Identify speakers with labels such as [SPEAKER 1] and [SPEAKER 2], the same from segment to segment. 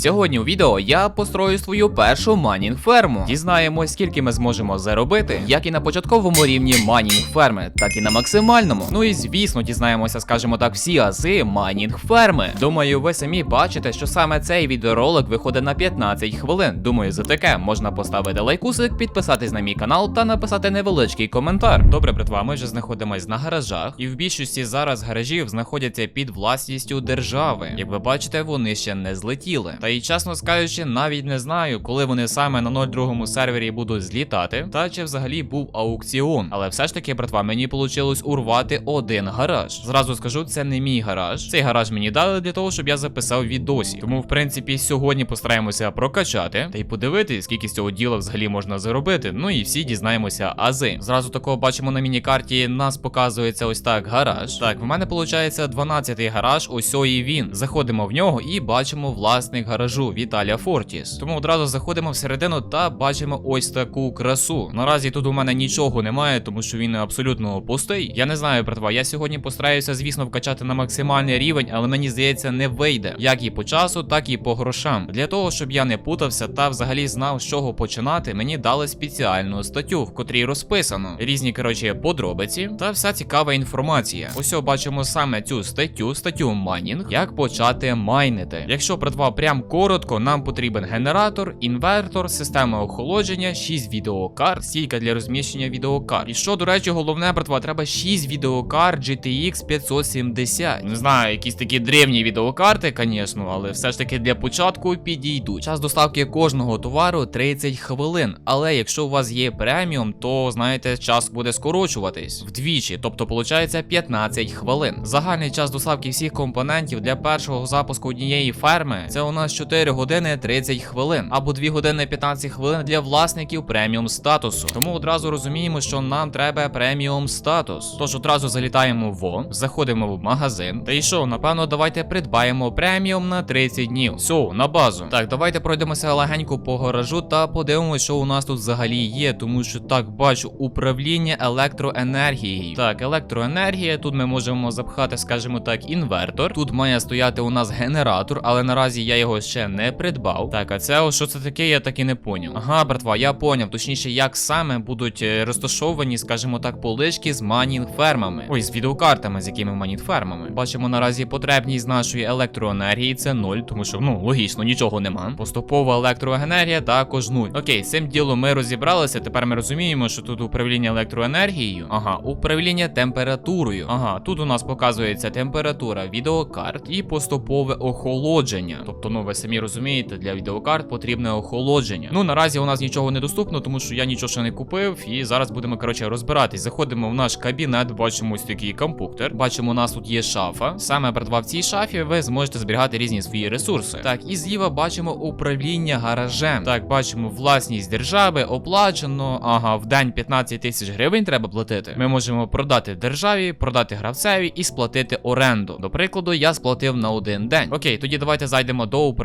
[SPEAKER 1] Сьогодні у відео я построю свою першу майнінг ферму. Дізнаємось, скільки ми зможемо заробити, як і на початковому рівні майнінг ферми, так і на максимальному. Ну і звісно, дізнаємося, скажімо так, всі ази майнінг ферми. Думаю, ви самі бачите, що саме цей відеоролик виходить на 15 хвилин. Думаю, за таке можна поставити лайкусик, підписатись на мій канал та написати невеличкий коментар. Добре, братва, ми вже знаходимось на гаражах, і в більшості зараз гаражів знаходяться під власністю держави. Як ви бачите, вони ще не злетіли. Та й чесно скажучи, навіть не знаю, коли вони саме на 02 сервері будуть злітати, та чи взагалі був аукціон. Але все ж таки, братва, мені вийшло урвати один гараж. Зразу скажу, це не мій гараж. Цей гараж мені дали для того, щоб я записав відосі. Тому, в принципі, сьогодні постараємося прокачати та й подивитись, скільки з цього діла взагалі можна заробити. Ну і всі дізнаємося ази. Зразу такого бачимо на міні-карті. Нас показується ось так гараж. Так, в мене виходить 12-й гараж. Ось і він. Заходимо в нього і бачимо власник гаражу Віталія Фортіс. Тому одразу заходимо всередину та бачимо ось таку красу. Наразі тут у мене нічого немає, тому що він абсолютно пустий. Я не знаю, братва. Я сьогодні постараюся, звісно, вкачати на максимальний рівень, але мені здається, не вийде. Як і по часу, так і по грошам. Для того, щоб я не путався та взагалі знав, з чого починати, мені дали спеціальну статтю, в котрій розписано різні коротше подробиці та вся цікава інформація. Ось бачимо саме цю статтю, статтю майнінг, як почати майнити. Якщо братва, прям коротко, нам потрібен генератор, інвертор, система охолодження, 6 відеокарт, стійка для розміщення відеокарт. І що, до речі, головне, братва, треба 6 відеокарт GTX 570. Не знаю, якісь такі древні відеокарти, звісно, але все ж таки для початку підійдуть. Час доставки кожного товару 30 хвилин. Але якщо у вас є преміум, то знаєте, час буде скорочуватись вдвічі, тобто виходить 15 хвилин. Загальний час доставки всіх компонентів для першого запуску однієї ферми це у нас 4 години 30 хвилин або 2 години 15 хвилин для власників преміум статусу. Тому одразу розуміємо, що нам треба преміум статус. Тож одразу залітаємо в, заходимо в магазин. Та й що, напевно, давайте придбаємо преміум на 30 днів. Все, на базу. Так, давайте пройдемося легенько по гаражу та подивимося, що у нас тут взагалі є, тому що так бачу управління електроенергією. Так, електроенергія. Тут ми можемо запхати, скажімо так, інвертор. Тут має стояти у нас генератор, але наразі я його ще не придбав. Так, а це о, що це таке, я так і не поняв. Ага, братва, я поняв. Точніше, як саме будуть е, розташовані, скажімо так, полички з майнінг фермами. Ой, з відеокартами, з якими майнінг фермами. Бачимо наразі потребність нашої електроенергії це 0, тому що, ну, логічно, нічого нема. Поступова електроенергія також 0. Окей, цим ділом ми розібралися. Тепер ми розуміємо, що тут управління електроенергією. Ага, управління температурою. Ага, тут у нас показується температура відеокарт і поступове охолодження. Тобто, ну ви самі розумієте, для відеокарт потрібне охолодження. Ну наразі у нас нічого не доступно, тому що я нічого ще не купив. І зараз будемо коротше розбиратись. Заходимо в наш кабінет, бачимо ось такий компуктер. Бачимо, у нас тут є шафа. Саме братва, в цій шафі ви зможете зберігати різні свої ресурси. Так, і зліва бачимо управління гаражем. Так, бачимо власність держави, оплачено. Ага, в день 15 тисяч гривень треба платити. Ми можемо продати державі, продати гравцеві і сплатити оренду. До прикладу, я сплатив на один день. Окей, тоді давайте зайдемо до управління.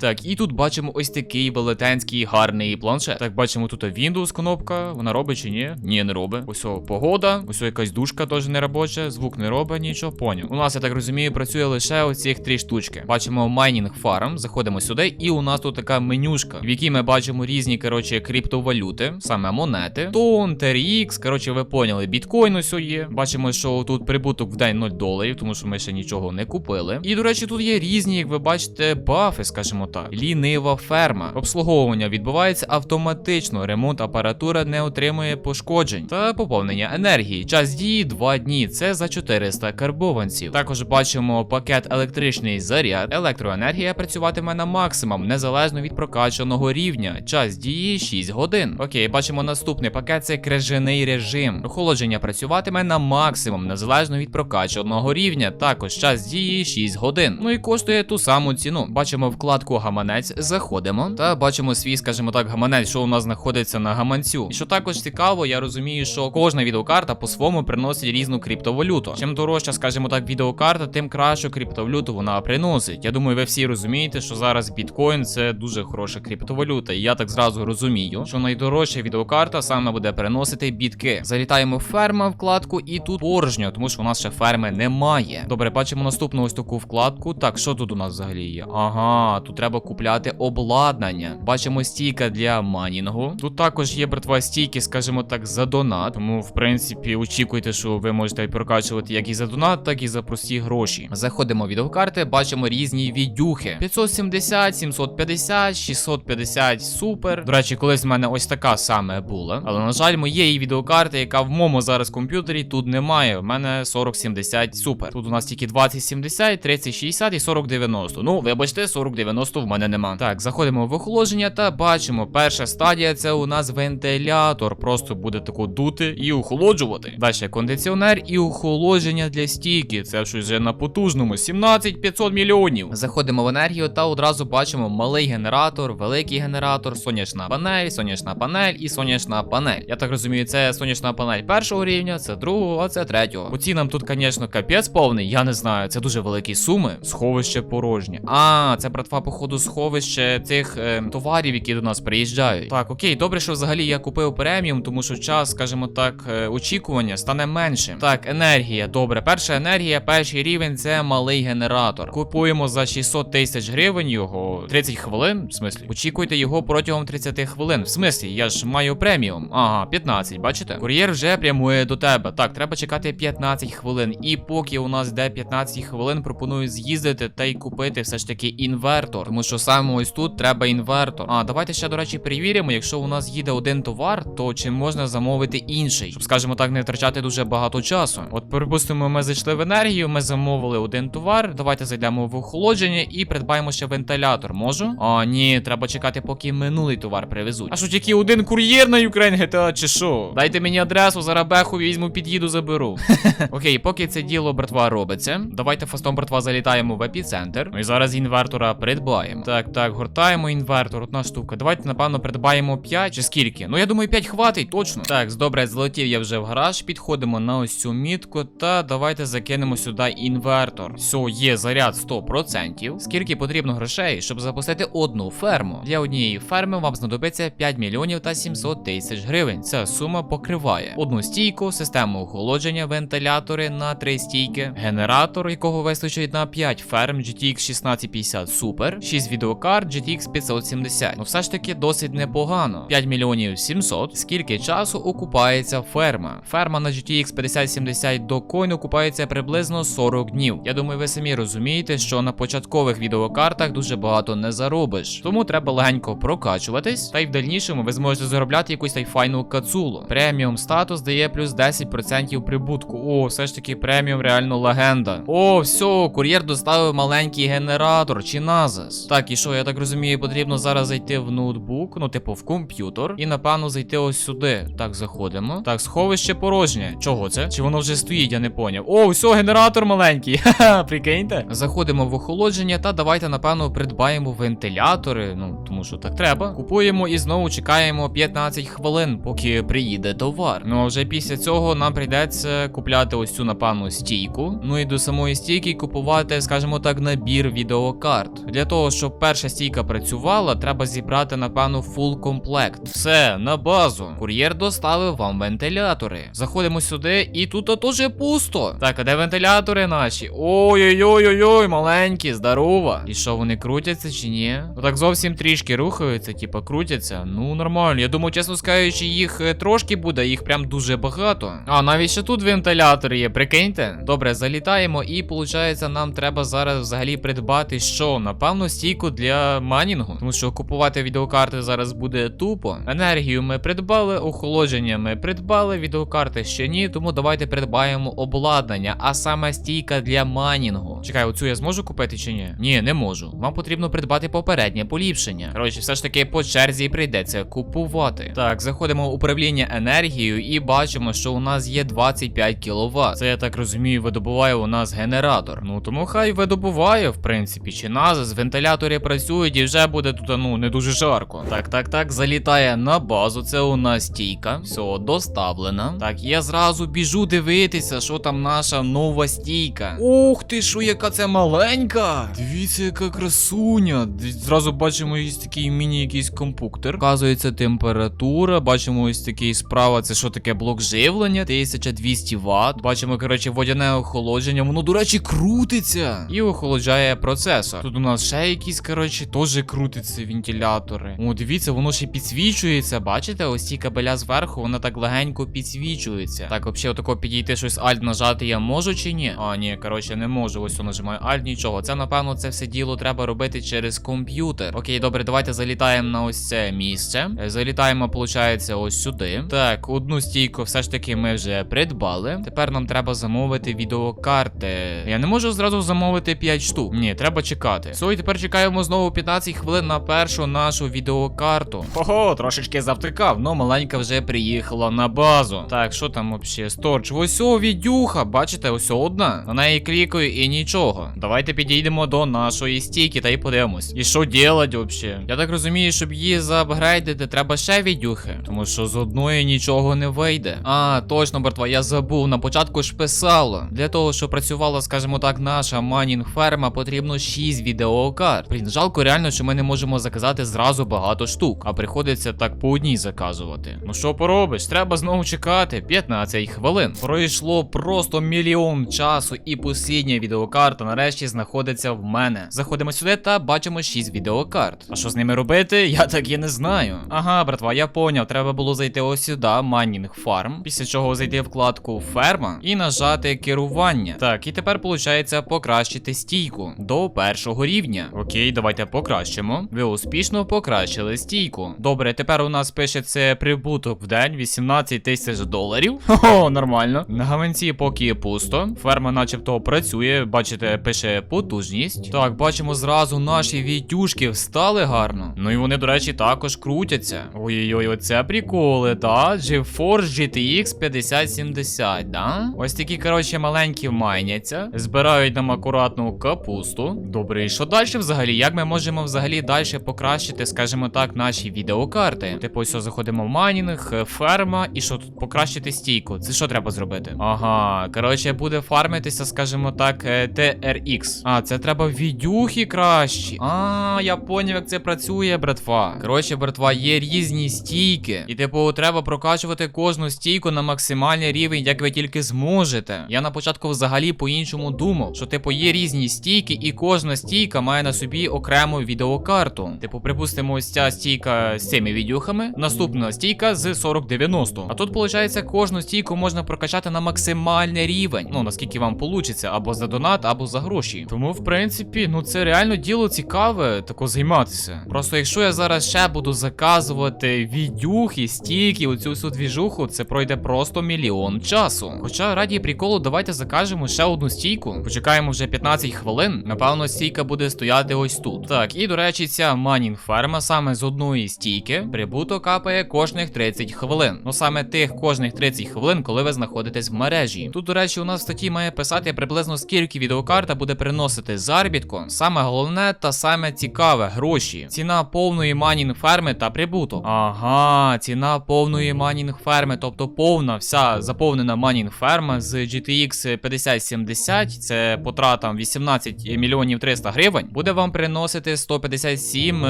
[SPEAKER 1] Так, і тут бачимо ось такий велетенський гарний планшет. Так, бачимо тут Windows кнопка. Вона робить чи ні? Ні, не робить. Ось о, погода, ось якась дужка теж не робоча, звук не робить, нічого, поняв. У нас, я так розумію, працює лише оцих три штучки. Бачимо майнінг фарм, заходимо сюди, і у нас тут така менюшка, в якій ми бачимо різні, коротше, криптовалюти, саме монети. Тон, TRX, коротше, ви поняли, біткоін ось є. Бачимо, що тут прибуток в день 0 доларів, тому що ми ще нічого не купили. І, до речі, тут є різні, як ви бачите, бафи, скажімо так. Лінива ферма. Обслуговування відбувається автоматично. Ремонт апаратура не отримує пошкоджень. Та поповнення енергії. Час дії 2 дні. Це за 400 карбованців. Також бачимо пакет електричний заряд. Електроенергія працюватиме на максимум, незалежно від прокачаного рівня. Час дії 6 годин. Окей, бачимо наступний пакет це крижаний режим. Охолодження працюватиме на максимум, незалежно від прокачаного рівня. Також час дії 6 годин. Ну і коштує ту саму ціну. Бачимо вкладку гаманець, заходимо та бачимо свій, скажімо так, гаманець, що у нас знаходиться на гаманцю. І що також цікаво, я розумію, що кожна відеокарта по-своєму приносить різну криптовалюту. Чим дорожча, скажімо так, відеокарта, тим кращу криптовалюту вона приносить. Я думаю, ви всі розумієте, що зараз біткоін це дуже хороша криптовалюта. І я так зразу розумію, що найдорожча відеокарта саме буде переносити бітки. Залітаємо в ферма вкладку, і тут порожньо, тому що у нас ще ферми немає. Добре, бачимо наступну ось таку вкладку. Так, що тут у нас взагалі є? Ага. А, тут треба купляти обладнання. Бачимо стійка для манінгу. Тут також є братва стійки, скажімо так, за донат. Тому, в принципі, очікуйте, що ви можете прокачувати як і за донат, так і за прості гроші. Заходимо в відеокарти, бачимо різні відюхи: 570, 750, 650, супер. До речі, колись в мене ось така саме була. Але на жаль, моєї відеокарти, яка в моєму зараз комп'ютері, тут немає. В мене 4070 супер. Тут у нас тільки 2070, 3060 і 4090. Ну, вибачте, 4090 в мене нема. Так, заходимо в охолодження та бачимо, перша стадія це у нас вентилятор. Просто буде тако дути і охолоджувати. Далі кондиціонер і охолодження для стійки. Це щось вже на потужному. 17 500 мільйонів. Заходимо в енергію та одразу бачимо малий генератор, великий генератор, сонячна панель, сонячна панель і сонячна панель. Я так розумію, це сонячна панель першого рівня, це другого, а це третього. По цінам тут, звісно, капець повний. Я не знаю, це дуже великі суми. Сховище порожнє. А, це братва, походу, сховище цих е, товарів, які до нас приїжджають. Так, окей, добре, що взагалі я купив преміум, тому що час, скажімо так, е, очікування стане меншим. Так, енергія. Добре, перша енергія, перший рівень це малий генератор. Купуємо за 600 тисяч гривень його 30 хвилин. В смислі, очікуйте його протягом 30 хвилин. В смислі, я ж маю преміум. Ага, 15, бачите? Кур'єр вже прямує до тебе. Так, треба чекати 15 хвилин. І поки у нас йде 15 хвилин, пропоную з'їздити та й купити все ж таки інвертор. Тому що саме ось тут треба інвертор. А, давайте ще, до речі, перевіримо, якщо у нас їде один товар, то чи можна замовити інший, щоб, скажімо так, не втрачати дуже багато часу. От, припустимо, ми зайшли в енергію, ми замовили один товар. Давайте зайдемо в охолодження і придбаємо ще вентилятор. Можу? А, ні, треба чекати, поки минулий товар привезуть. А що тільки один кур'єр на Ukraine GTA, чи що? Дайте мені адресу, зараз беху візьму, під'їду, заберу. Окей, поки це діло, братва, робиться. Давайте фастом, братва, залітаємо в епіцентр. Ну і зараз інвертора придбаємо. Так, так, гортаємо інвертор, одна штука. Давайте, напевно, придбаємо 5 чи скільки. Ну я думаю, 5 хватить, точно. Так, добре, злетів я вже в гараж. Підходимо на ось цю мітку. Та давайте закинемо сюди інвертор. Все, є заряд 100%. Скільки потрібно грошей, щоб запустити одну ферму? Для однієї ферми вам знадобиться 5 мільйонів та 700 тисяч гривень. Ця сума покриває одну стійку, систему охолодження, вентилятори на 3 стійки, генератор, якого вистачить на 5 ферм GTX 1650 Super, 6 відеокарт GTX 570. Ну все ж таки досить непогано. 5 мільйонів 700. Скільки часу окупається ферма? Ферма на GTX 5070 до коін окупається приблизно 40 днів. Я думаю, ви самі розумієте, що на початкових відеокартах дуже багато не заробиш. Тому треба легенько прокачуватись, та й в дальнішому ви зможете заробляти якусь та й файну кацулу. Преміум статус дає плюс 10% прибутку. О, все ж таки преміум реально легенда. О, все, кур'єр доставив маленький генератор назас. Так, і що, я так розумію, потрібно зараз зайти в ноутбук, ну, типу, в комп'ютер, і напевно зайти ось сюди. Так, заходимо. Так, сховище порожнє. Чого це? Чи воно вже стоїть, я не поняв. О, все, генератор маленький. Ха-ха, прикиньте. Заходимо в охолодження та давайте, напевно, придбаємо вентилятори. Ну, тому що так треба. Купуємо і знову чекаємо 15 хвилин, поки приїде товар. Ну а вже після цього нам прийдеться купляти ось цю, напевно, стійку. Ну і до самої стійки купувати, скажімо так, набір відеокарт. Для того, щоб перша стійка працювала, треба зібрати, напевно, фул комплект. Все, на базу. Кур'єр доставив вам вентилятори. Заходимо сюди, і тут теж пусто. Так, а де вентилятори наші? Ой-ой-ой-ой, маленькі, здорово. І що, вони крутяться чи ні? Ну так зовсім трішки рухаються, типа крутяться. Ну, нормально. Я думаю, чесно скажучи, їх е, трошки буде, їх прям дуже багато. А, навіть ще тут вентилятор є, прикиньте. Добре, залітаємо, і виходить, нам треба зараз взагалі придбати що? Напевно, стійку для манінгу. Тому що купувати відеокарти зараз буде тупо. Енергію ми придбали, охолодження ми придбали, відеокарти ще ні. Тому давайте придбаємо обладнання, а саме стійка для манінгу. Чекай, оцю я зможу купити чи ні? Ні, не можу. Вам потрібно придбати попереднє поліпшення. Коротше, все ж таки по черзі прийдеться купувати. Так, заходимо в управління енергією і бачимо, що у нас є 25 кВт. Це я так розумію, видобуває у нас генератор. Ну тому хай видобуває, в принципі, чи нас з вентиляторі працюють і вже буде тут ну не дуже жарко. Так, так, так, залітає на базу. Це у нас стійка. Все, доставлена. Так, я зразу біжу дивитися, що там наша нова стійка. Ух ти, що яка це маленька! Дивіться, яка красуня. Зразу бачимо ось такий міні якийсь компуктор. Вказується температура. Бачимо ось такий справа. Це що таке блок живлення? 1200 Вт. Бачимо, коротше, водяне охолодження. Воно, до речі, крутиться і охолоджає процесор. Тут У нас ще якісь, коротше, теж крутяться вентилятори. О, дивіться, воно ще підсвічується. Бачите, ось ці кабеля зверху, воно так легенько підсвічується. Так, взагалі, отако підійти щось Alt нажати я можу чи ні? А, ні, коротше, не можу. Ось нажимаю Alt, нічого. Це, напевно, це все діло треба робити через комп'ютер. Окей, добре, давайте залітаємо на ось це місце. Е, Залітаємо, виходить, ось сюди. Так, одну стійку все ж таки ми вже придбали. Тепер нам треба замовити відеокарти. Я не можу зразу замовити 5 штук. Ні, треба чекати. Все, і тепер чекаємо знову 15 хвилин на першу нашу відеокарту. Ого, трошечки завтикав, но маленька вже приїхала на базу. Так, що там взагалі? Сторч, ось о, відюха. Бачите, ось одна. На неї клікаю і нічого. Давайте підійдемо до нашої стійки та й подивимось. І що делать взагалі? Я так розумію, щоб її заапгрейдити, треба ще відюхи. Тому що з одної нічого не вийде. А, точно, братва, я забув. На початку ж писало. Для того, щоб працювала, скажімо так, наша майнінг ферма, потрібно 6 відеокарт. Блін, жалко реально, що ми не можемо заказати зразу багато штук, а приходиться так по одній заказувати. Ну що поробиш? Треба знову чекати 15 хвилин. Пройшло просто мільйон часу, і послідня відеокарта нарешті знаходиться в мене. Заходимо сюди та бачимо 6 відеокарт. А що з ними робити? Я так і не знаю. Ага, братва, я поняв. Треба було зайти ось сюди, майнінг фарм. Після чого зайти вкладку ферма і нажати керування. Так, і тепер виходить покращити стійку до першого рівня. Окей, давайте покращимо. Ви успішно покращили стійку. Добре, тепер у нас пише це прибуток в день 18 тисяч доларів. Хо, нормально. На гаманці поки пусто. Ферма, начебто, працює. Бачите, пише потужність. Так, бачимо зразу наші відюшки встали гарно. Ну і вони, до речі, також крутяться. Ой-ой-ой, оце приколи, да? GeForce GTX 5070, да? Ось такі, коротше, маленькі майняться. Збирають нам акуратну капусту. Добре, і що далі взагалі? Як ми можемо взагалі далі покращити, скажімо так, наші відеокарти? Типу, ось заходимо в майнінг, е, ферма, і що тут покращити стійку? Це що треба зробити? Ага, коротше, буде фармитися, скажімо так, е, TRX. А, це треба відюхи кращі. А, я поняв, як це працює, братва. Коротше, братва, є різні стійки. І, типу, треба прокачувати кожну стійку на максимальний рівень, як ви тільки зможете. Я на початку взагалі по-іншому думав, що, типу, є різні стійки, і кожна стійка має на собі окрему відеокарту. Типу, припустимо, ось ця стійка з цими відюхами, наступна стійка з 4090. А тут, виходить, кожну стійку можна прокачати на максимальний рівень. Ну, наскільки вам получиться, або за донат, або за гроші. Тому, в принципі, ну це реально діло цікаве, тако займатися. Просто якщо я зараз ще буду заказувати відюхи, стійки, оцю всю двіжуху, це пройде просто мільйон часу. Хоча раді приколу, давайте закажемо ще одну стійку. Почекаємо вже 15 хвилин. Напевно, стійка буде стояти ось тут. Так, і до речі, ця манінг ферма саме з одної стійки прибуток капає кожних 30 хвилин. Ну саме тих кожних 30 хвилин, коли ви знаходитесь в мережі. Тут, до речі, у нас в статті має писати приблизно скільки відеокарта буде приносити заробітку. Саме головне та саме цікаве гроші. Ціна повної манінг ферми та прибуток. Ага, ціна повної манінг ферми, тобто повна вся заповнена манінг ферма з GTX 5070, це по тратам 18 мільйонів 300 гривень, буде вам приносити 157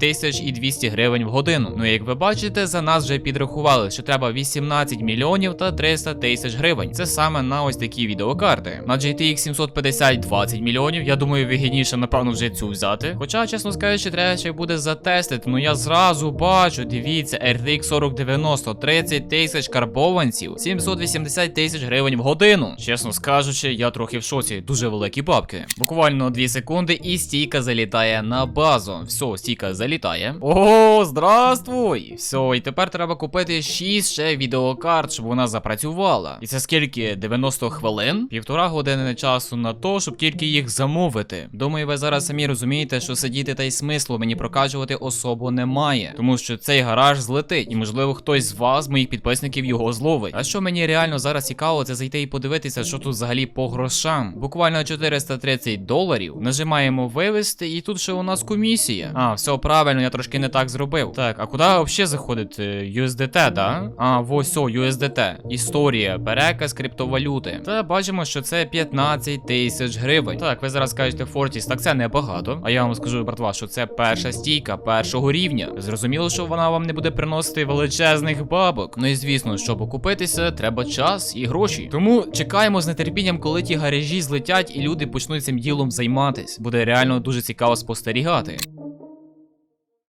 [SPEAKER 1] тисяч і 200 гривень в годину. Ну як ви бачите, за нас вже підрахували, що треба 18 мільйонів та 300 тисяч гривень. Це саме на ось такі відеокарти. На GTX 750 20 мільйонів. Я думаю, вигідніше, напевно, вже цю взяти. Хоча, чесно скажучи, треба ще буде затестити. Ну я зразу бачу, дивіться, RTX 4090, 30 тисяч карбованців, 780 тисяч гривень в годину. Чесно скажучи, я трохи в шоці. Дуже великі бабки. Буквально 2 секунди, і стійка залітає на базу. Все, стійка залітає. О, здравствуй! Все, і тепер треба купити 6 ще відеокарт, щоб вона запрацювала. І це скільки? 90 хвилин? Півтора години часу на то, щоб тільки їх замовити. Думаю, ви зараз самі розумієте, що сидіти та й смислу мені прокачувати особо немає. Тому що цей гараж злетить, і можливо хтось з вас, моїх підписників, його зловить. А що мені реально зараз цікаво, це зайти і подивитися, що тут взагалі по грошам. Буквально 430 доларів. Нажимаємо вивести, і тут ще у нас комісія. А, все правильно, я трошки не так зробив. Так, а куди взагалі заходить Е, USDT, да? А, ось о, USDT. Історія, переказ криптовалюти. Та бачимо, що це 15 тисяч гривень. Так, ви зараз кажете Фортіс, так це небагато. А я вам скажу, братва, що це перша стійка першого рівня. Зрозуміло, що вона вам не буде приносити величезних бабок. Ну і звісно, щоб окупитися, треба час і гроші. Тому чекаємо з нетерпінням, коли ті гаражі злетять і люди почнуть цим ділом займатись. Буде реально дуже цікаво спостерігати.